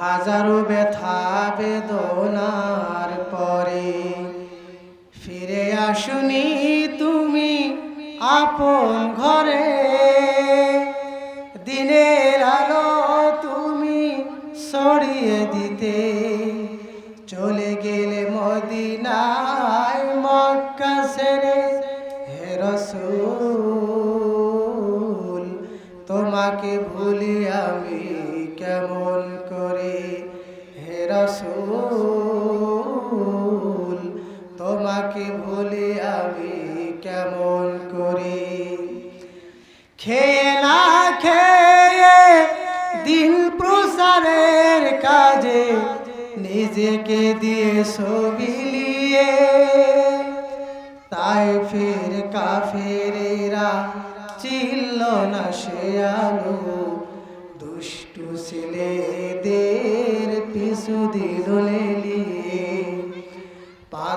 হাজারো ব্যথা বেদনার পরে ফিরে আসুনি তুমি আপন ঘরে। দিনের আলো তুমি সরিয়ে দিতে চলে গেলে মদিনায় মক্কা সেরে হে রসুল, তোমাকে ভুলি আমি কেমন তোমাকে ভুলি আমি কেমন করে? খেলা খেয়ে দিন প্রসারের কাজে নিজেকে দিয়ে সবিলিয়ে তাই ফের কাফেরেরা চিল্ল না সে আলো। দুষ্টু ছেলেদের পিছু দিল